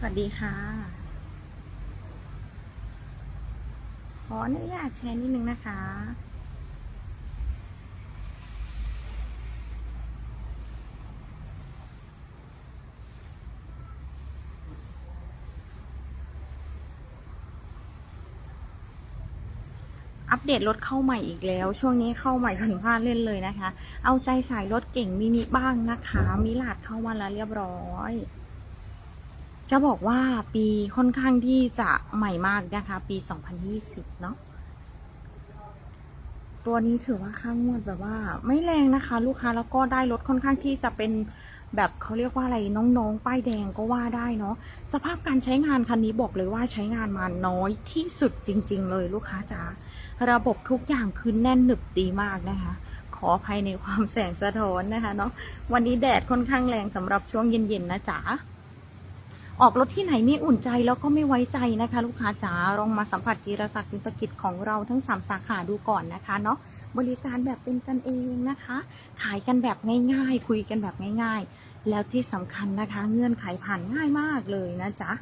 สวัสดีค่ะ ขออนุญาตแชร์นิดนึงนะคะ อัปเดตรถเข้าใหม่อีกแล้ว ช่วงนี้เข้าใหม่กันพลาดเล่นเลยนะคะ เอาใจสายรถเก่งมินิบ้างนะคะ มิลาดเข้ามาแล้วเรียบร้อย จะบอกว่าปีค่อนข้างที่จะใหม่มากนะคะ ปี 2020 เนาะตัวนี้ถือว่าค่างวดแบบว่า ไม่แรงนะคะ ลูกค้าแล้วก็ได้รถค่อนข้างที่จะเป็นแบบเขาเรียกว่าอะไรน้องๆ ป้ายแดงก็ว่าได้เนาะสภาพการใช้งานคันนี้บอกเลยว่าใช้งานมาน้อยที่สุดจริง ๆ เลยลูกค้าจ๋าระบบทุกอย่างคือแน่นหนึบดีมากนะคะ ขออภัยในความแสงสะท้อนนะคะเนาะวันนี้แดดค่อนข้างแรงสำหรับช่วงเย็นๆนะจ๋า ออกรถที่ไหนไม่อุ่นใจแล้วก็ไม่ไว้ใจนะคะ ลูกค้าจ๋าลองมาสัมผัสกีรศักดิ์กิจกิจของเราทั้ง 3 สาขาดูก่อนนะคะเนาะบริการแบบเป็นกันเองนะคะ ขายกันแบบง่ายๆ คุยกันแบบง่าย ๆ แล้วที่สำคัญนะคะ เงื่อนไขผ่านง่ายมากเลยนะจ๊ะ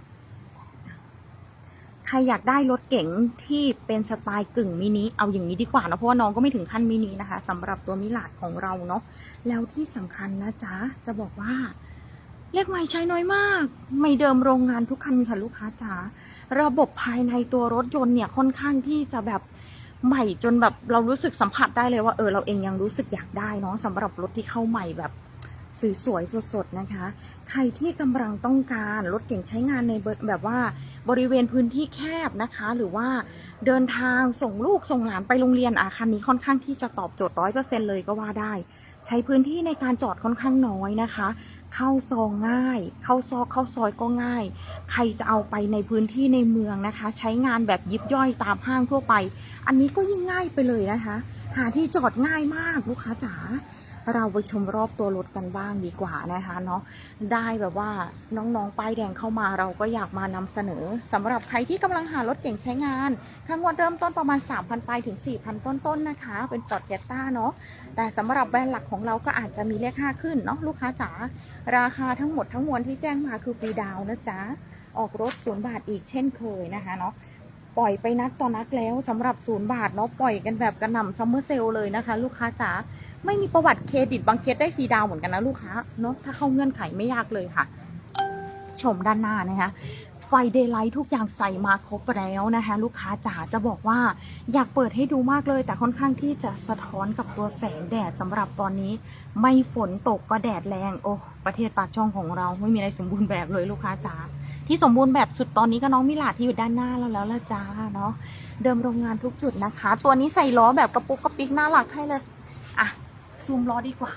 ใครอยากได้รถเก๋งที่เป็นสไตล์กึ่งมินิเอาอย่างนี้ดีกว่านะเพราะว่าน้องก็ไม่ถึงขั้นมินินะคะสำหรับตัวมิลาดของเราเนาะแล้วที่สำคัญนะจ๊ะจะบอกว่า เลขใหม่ใช้น้อยมาก ไม่เดิมโรงงานทุกคันค่ะลูกค้าจ๋าระบบภายในตัวรถยนต์เนี่ยค่อนข้างที่จะแบบใหม่จนแบบเรารู้สึกสัมผัสได้เลยว่าเออเราเองยังรู้สึกอยากได้เนาะสำหรับรถที่เข้าใหม่แบบสวยๆสดๆนะคะ ใครที่กำลังต้องการรถเก่งใช้งานในแบบว่าบริเวณพื้นที่แคบนะคะ หรือว่าเดินทางส่งลูกส่งหลานไปโรงเรียนอะคันนี้ค่อนข้างที่จะตอบโจทย์ร้อยเปอร์เซ็นเลยก็ว่าได้ ใช้พื้นที่ในการจอดค่อนข้างน้อยนะคะ เข้าซองง่าย เข้าซอกเข้าซอยก็ง่าย ใครจะเอาไปในพื้นที่ในเมืองนะคะ ใช้งานแบบยิบย่อยตามห้างทั่วไป อันนี้ก็ยิ่งง่ายไปเลยนะคะ หาที่จอดง่ายมากลูกค้าจ๋า เราไปชมรอบตัวรถกันบ้างดีกว่านะคะเนาะได้แบบว่าน้องๆ ป้ายแดงเข้ามาเราก็อยากมานำเสนอสำหรับใครที่กำลังหารถเก่งใช้งานค่างวดเริ่มต้นประมาณ 3,000ปถึง 4,000 ต้นๆนะคะ เป็น Ford g e t t a เนาะแต่สำหรับแบรนด์หลักของเราก็อาจจะมีเลข 5 ขึ้นเนาะลูกค้าจ๋าราคาทั้งหมดทั้งมวลที่แจ้งมาคือฟรีดาวน์นะจ๊ะออกรถศูนย์บาทอีกเช่นเคยนะคะเนาะ ปล่อยไปนักต่อนักแล้วสำหรับศูนย์บาทเนาะปล่อยกันแบบกระหน่ำซัมเมอร์เซลเลยนะคะ ลูกค้าจ๋าไม่มีประวัติเครดิตบางเคสได้ฟรีดาวเหมือนกันนะลูกค้าเนาะถ้าเข้าเงื่อนไขไม่ยากเลยค่ะ ชมด้านหน้านะคะไฟเดย์ไลท์ทุกอย่างใส่มาครบแล้วนะคะ ลูกค้าจ๋าจะบอกว่าอยากเปิดให้ดูมากเลย แต่ค่อนข้างที่จะสะท้อนกับตัวแสงแดดสำหรับตอนนี้ ไม่ฝนตกก็แดดแรง โอ้ประเทศปากช่องของเราไม่มีอะไรสมบูรณ์แบบเลยลูกค้าจ๋า ที่สมบูรณ์แบบสุดตอนนี้ก็น้องมิลาดที่อยู่ด้านหน้าเราแล้วละจ้าเนาะเดิมโรงงานทุกจุดนะคะ ตัวนี้ใส่ล้อแบบกระปุกกระปิกน่ารักให้เลยอะซูมล้อดีกว่า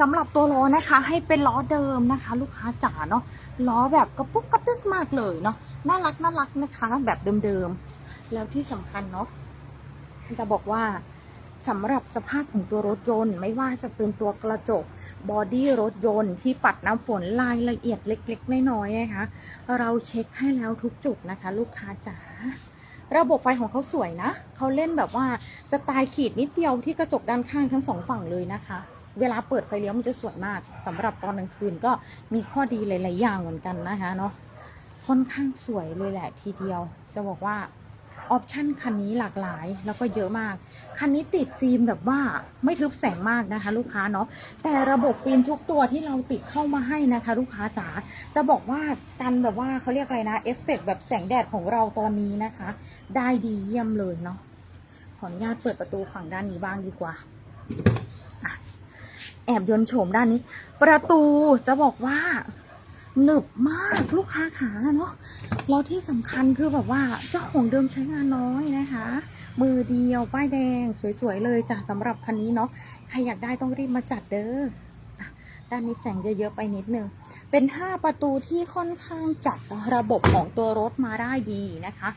สำหรับตัวล้อนะคะ ให้เป็นล้อเดิมนะคะ ลูกค้าจ๋าเนาะล้อแบบกระปุกกระปิกมากเลยเนาะน่ารักน่ารักนะคะ แบบเดิมๆแล้วที่สำคัญเนาะจะบอกว่า สำหรับสภาพของตัวรถยนต์ ไม่ว่าจะเป็นตัวกระจกบอดี้รถยนต์ที่ปัดน้ำฝนรายละเอียดเล็กๆ น้อยๆนะคะ เราเช็คให้แล้วทุกจุดนะคะ ลูกค้าจ๋าระบบไฟของเขาสวยนะ เขาเล่นแบบว่าสไตล์ขีดนิดเดียวที่กระจกด้านข้างทั้งสองฝั่งเลยนะคะ เวลาเปิดไฟเลี้ยวมันจะสวยมากสำหรับตอนกลางคืนก็มีข้อดีหลาย ๆ อย่างเหมือนกันนะคะเนาะค่อนข้างสวยเลยแหละทีเดียวจะบอกว่า ออปชั่นคันนี้หลากหลายแล้วก็เยอะมาก คันนี้ติดฟิล์มแบบว่าไม่ทึบแสงมากนะคะ ลูกค้าเนาะแต่ระบบฟิล์มทุกตัวที่เราติดเข้ามาให้นะคะ ลูกค้าจ๋าจะบอกว่ากันแบบว่าเขาเรียกอะไรนะเอฟเฟกต์แบบแสงแดดของเราตอนนี้นะคะ ได้ดีเยี่ยมเลยเนาะขออนุญาตเปิดประตูฝั่งด้านนี้บ้างดีกว่าแอบยนโฉมด้านนี้ ประตูจะบอกว่า หนึบมากลูกค้าขาเนาะแล้วที่สำคัญคือแบบว่าเจ้าของเดิมใช้งานน้อยนะคะ มือเดียวป้ายแดงสวยๆเลยจ้ะสำหรับคันนี้เนาะใครอยากได้ต้องรีบมาจัดเด้อด้านนี้แสงเยอะๆไปนิดนึง เป็น 5 ประตูที่ค่อนข้างจัดระบบของตัวรถมาได้ดีนะคะ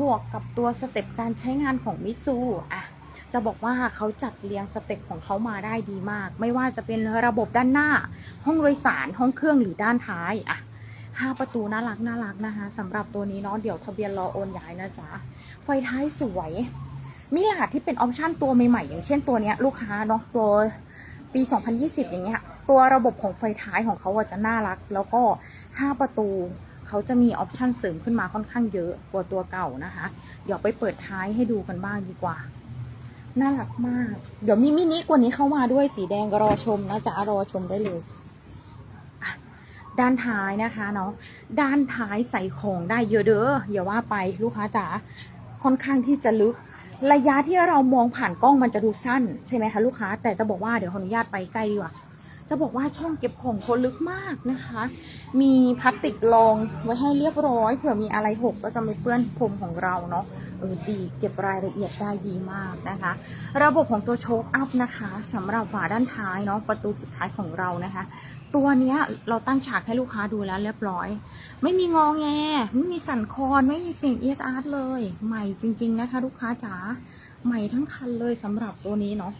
บวกกับตัวสเต็ปการใช้งานของมิซูอะ จะบอกว่าเขาจัดเรียงสเต็ปของเขามาได้ดีมาก ไม่ว่าจะเป็นระบบด้านหน้า ห้องโดยสารห้องเครื่องหรือด้านท้ายอะห้าประตูน่ารักน่ารักนะคะสำหรับตัวนี้เนาะเดี๋ยวทะเบียนรอโอนย้ายนะจ๊ะไฟท้ายสวยมิลาดที่เป็นออปชั่นตัวใหม่ๆ อย่างเช่นตัวเนี้ยลูกค้าเนาะตัวปี 2020 อย่างเงี้ยตัวระบบของไฟท้ายของเขาอะจะน่ารัก แล้วก็ 5 ประตูเขาจะมีออปชั่นเสริมขึ้นมาค่อนข้างเยอะกว่าตัวเก่านะคะ เดี๋ยวไปเปิดท้ายให้ดูกันบ้างดีกว่า น่ารักมาก เดี๋ยวมีมินิกว่านี้เข้ามาด้วยสีแดงรอชมนะจ๊ะรอชมได้เลยด้านท้ายนะคะเนาะด้านท้ายใส่ของได้เยอะเด้ออย่าว่าไปลูกค้าจ๋าค่อนข้างที่จะลึก ระยะที่เรามองผ่านกล้องมันจะดูสั้นใช่ไหมคะลูกค้า แต่จะบอกว่าเดี๋ยวขออนุญาตไปใกล้ดีกว่า จะบอกว่าช่องเก็บของเขาลึกมากนะคะ มีพลาสติกรองไว้ให้เรียบร้อย เผื่อมีอะไรหกก็จะไม่เปื้อนพรมของเราเนาะเออดีเก็บรายละเอียดได้ดีมากนะคะ ระบบของตัวโชคอัพนะคะสำหรับฝาด้านท้ายเนาะประตูสุดท้ายของเรานะคะ ตัวเนี้ยเราตั้งฉากให้ลูกค้าดูแล้วเรียบร้อย ไม่มีงองแง ไม่มีสั่นคลอนไม่มีเสียงเอียดอาร์ตเลย ใหม่จริง ๆนะคะ ลูกค้าจ๋าใหม่ทั้งคันเลยสำหรับตัวนี้เนาะ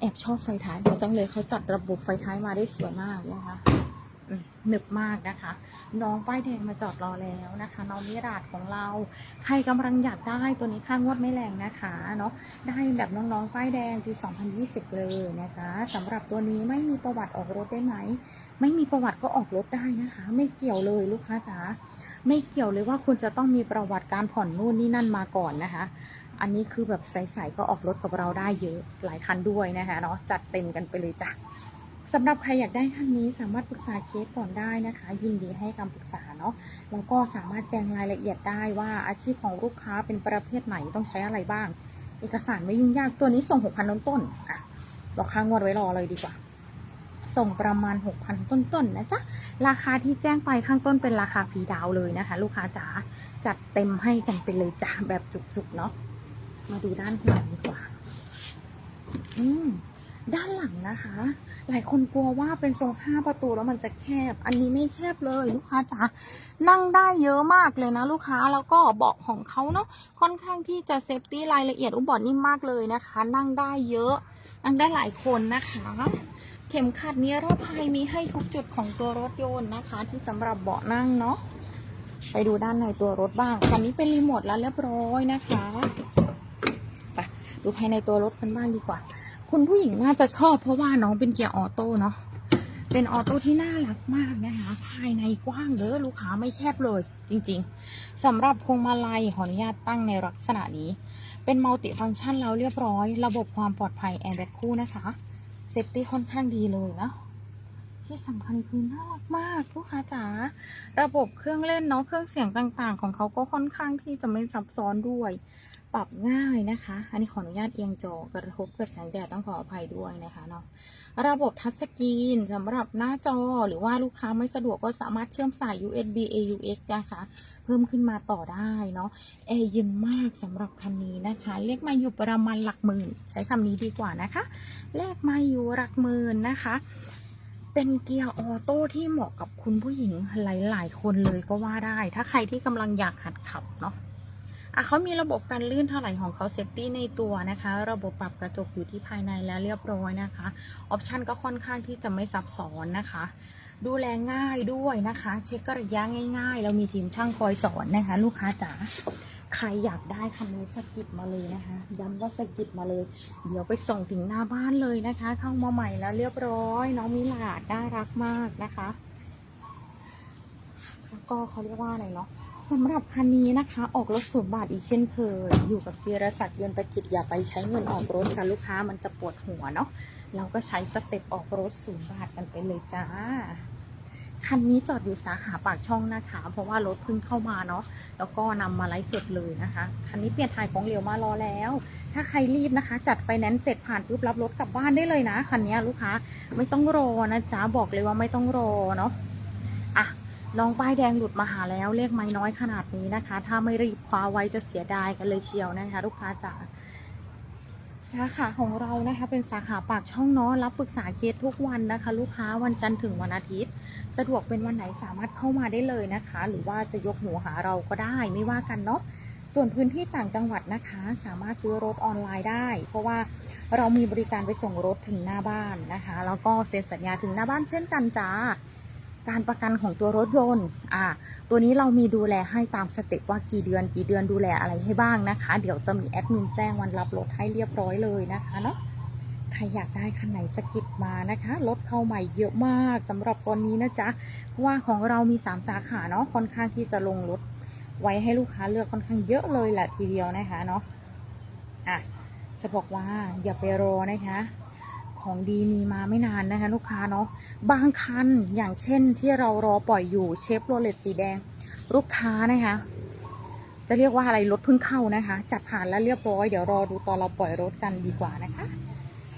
แอบชอบไฟท้ายเดี๋ยวจังเลยเขาจัดระบบไฟท้ายมาได้สวยมากนะคะหนึบมากนะคะ น้องป้ายแดงมาจอดรอแล้วนะคะ น้องมิราดของเรา ใครกำลังอยากได้ตัวนี้ค่างวดไม่แรงนะคะเนาะได้แบบน้องๆป้ายแดงปี 2020 เลยนะคะสำหรับตัวนี้ไม่มีประวัติออกรถได้ไหมไม่มีประวัติก็ออกรถได้นะคะ ไม่เกี่ยวเลยลูกค้าจ๋าไม่เกี่ยวเลยว่าคุณจะต้องมีประวัติการผ่อนนู่นนี่นั่นมาก่อนนะคะ อันนี้คือแบบใสๆก็ออกรถกับเราได้เยอะหลายคันด้วยนะคะเนาะจัดเต็มกันไปเลยจ้ะสำหรับใครอยากได้คันนี้สามารถปรึกษาเคสก่อนได้นะคะ ยินดีให้คำปรึกษาเนาะแล้วก็สามารถแจ้งรายละเอียดได้ว่าอาชีพของลูกค้าเป็นประเภทไหนต้องใช้อะไรบ้าง เอกสารไม่ยุ่งยากตัวนี้ส่ง6,000ต้นต้นๆอะบอกค่างวดไว้รอเลยดีกว่า ส่งประมาณ 6,000 ต้นๆนนะจ๊ะ ราคาที่แจ้งไปข้างต้นเป็นราคาฟรีดาวเลยนะคะ ลูกค้าจ๋าจัดเต็มให้กันไปเลยจ้าแบบจุกๆเนาะ มาดูด้านหลังดีกว่า อืม ด้านหลังนะคะ หลายคนกลัวว่าเป็นทรงห้าประตูแล้วมันจะแคบ อันนี้ไม่แคบเลยลูกค้าจ๋า นั่งได้เยอะมากเลยนะลูกค้า แล้วก็เบาะของเขาเนาะ ค่อนข้างที่จะเซฟตี้รายละเอียดอุบเบาะนิ่มมากเลยนะคะ นั่งได้เยอะ นั่งได้หลายคนนะคะ เข็มขัดนิรภัยมีให้ทุกจุดของตัวรถยนต์นะคะ ที่สำหรับเบาะนั่งเนาะไปดูด้านในตัวรถบ้าง คันนี้เป็นรีโมทแล้วเรียบร้อยนะคะ ดูภายในตัวรถกันบ้างดีกว่า คุณผู้หญิงน่าจะชอบเพราะว่าน้องเป็นเกียร์ออโต้เนาะเป็นออโต้ที่น่ารักมากนะคะ ภายในกว้างเด้อลูกค้าไม่แคบเลย จริงๆสำหรับพวงมาลัยขออนุญาตตั้งในลักษณะนี้ เป็นมัลติฟังก์ชันแล้วเรียบร้อย ระบบความปลอดภัยแอร์แบ็กคู่นะคะเซฟตี้ค่อนข้างดีเลยนะ ที่สำคัญคือน่ารักมากลูกค้าจ๋าระบบเครื่องเล่นเนาะเครื่องเสียงต่างๆ ของเขาก็ค่อนข้างที่จะไม่ซับซ้อนด้วย ปรับง่ายนะคะ อันนี้ขออนุญาตเอียงจอกระทบกับแสงแดดต้องขออภัยด้วยนะคะเนาะระบบทัชสกรีนสำหรับหน้าจอหรือว่าลูกค้าไม่สะดวกก็สามารถเชื่อมสาย USB AUX นะคะ เพิ่มขึ้นมาต่อได้เนาะแอร์เย็นมากสำหรับคันนี้นะคะเรียกมาอยู่ประมาณหลักหมื่น ใช้คำนี้ดีกว่านะคะแลกมาอยู่หลักหมื่นนะคะ เป็นเกียร์ออโต้ที่เหมาะกับคุณผู้หญิงหลาย ๆ คนเลยก็ว่าได้ ถ้าใครที่กำลังอยากหัดขับเนาะอะเขามีระบบการลื่นถลายของเขาเซฟตี้ในตัวนะคะ ระบบปรับกระจกอยู่ที่ภายในแล้วเรียบร้อยนะคะ ออปชันก็ค่อนข้างที่จะไม่ซับซ้อนนะคะ ดูแลง่ายด้วยนะคะ เช็คระยะง่าย ๆ เรามีทีมช่างคอยสอนนะคะ ลูกค้าจ๋า ใครอยากได้คันนี้สกิดมาเลยนะคะ ย้ำว่าสกิดมาเลย เดี๋ยวไปส่งถึงหน้าบ้านเลยนะคะ เข้ามาใหม่แล้วเรียบร้อย น้องมิลาดน่ารักมากนะคะแล้วก็เขาเรียกว่าอะไรเนาะสำหรับคันนี้นะคะ ออกรถศูนย์บาทอีกเช่นเคยอยู่กับจีรศักดิ์ยนตกิจอย่าไปใช้เงินออกรถค่ะลูกค้ามันจะปวดหัวเนาะเราก็ใช้สเต็ปออกรถศูนย์บาทกันไปเลยจ้า คันนี้จอดอยู่สาขาปากช่องนะคะ เพราะว่ารถเพิ่งเข้ามาเนาะแล้วก็นำมาไลฟ์สดเลยนะคะ คันนี้เปลี่ยนถ่ายของเหลวมารอแล้ว ถ้าใครรีบนะคะ จัดไฟแนนซ์เสร็จผ่านปุ๊บรับรถกลับบ้านได้เลยนะคันนี้ลูกค้าไม่ต้องรอนะจ๊ะบอกเลยว่าไม่ต้องรอเนาะอะน้องป้ายแดงหลุดมาหาแล้วเลขไม้น้อยขนาดนี้นะคะ ถ้าไม่รีบคว้าไว้จะเสียดายกันเลยเชียวนะคะ ลูกค้าจ๋า สาขาของเรานะคะเป็นสาขาปากช่องเนาะรับปรึกษาเคสทุกวันนะคะ ลูกค้าวันจันทร์ถึงวันอาทิตย์ สะดวกเป็นวันไหนสามารถเข้ามาได้เลยนะคะ หรือว่าจะยกหูหาเราก็ได้ไม่ว่ากันเนาะส่วนพื้นที่ต่างจังหวัดนะคะ สามารถซื้อรถออนไลน์ได้ เพราะว่าเรามีบริการไปส่งรถถึงหน้าบ้านนะคะ แล้วก็เซ็นสัญญาถึงหน้าบ้านเช่นกันจ้า การประกันของตัวรถยนต์อ่าตัวนี้เรามีดูแลให้ตามสเต็ปว่ากี่เดือน กี่เดือนดูแลอะไรให้บ้างนะคะ เดี๋ยวจะมีแอดมินแจ้งวันรับรถให้เรียบร้อยเลยนะคะเนาะใครอยากได้คันไหนสกิดมานะคะรถเข้าใหม่เยอะมากสำหรับตอนนี้นะจ๊ะเพราะว่าของเรามีสามสาขาเนาะค่อนข้างที่จะลงรถไว้ให้ลูกค้าเลือกค่อนข้างเยอะเลยแหละทีเดียวนะคะเนาะอะจะบอกว่าอย่าไปรอนะคะ ของดีมีมาไม่นานนะคะลูกค้าเนาะบางคันอย่างเช่นที่เรารอปล่อยอยู่เชฟโรเลตสีแดง ลูกค้านะคะ จะเรียกว่าอะไรรถเพิ่งเข้านะคะ จัดผ่านแล้วเรียบร้อยเดี๋ยวรอดูตอนเราปล่อยรถกันดีกว่านะคะ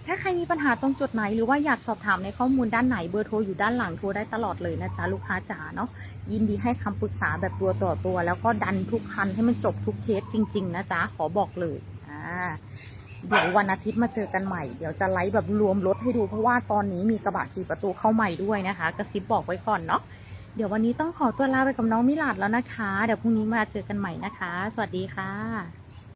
ถ้าใครมีปัญหาตรงจุดไหนหรือว่าอยากสอบถามในข้อมูลด้านไหนเบอร์โทรอยู่ด้านหลังโทรได้ตลอดเลยนะจ๊ะลูกค้าจ๋าเนาะยินดีให้คำปรึกษาแบบตัวต่อตัว แล้วก็ดันทุกคันให้มันจบทุกเคสจริง ๆ นะจ๊ะขอบอกเลยอ่า เดี๋ยววันอาทิตย์มาเจอกันใหม่ เดี๋ยวจะไลฟ์แบบรวมรถให้ดูเพราะว่าตอนนี้มีกระบะสี่ประตูเข้าใหม่ด้วยนะคะ กระซิบบอกไว้ก่อนเนาะ เดี๋ยววันนี้ต้องขอตัวลาไปกับน้องมิลาดแล้วนะคะ เดี๋ยวพรุ่งนี้มาเจอกันใหม่นะคะ สวัสดีค่ะ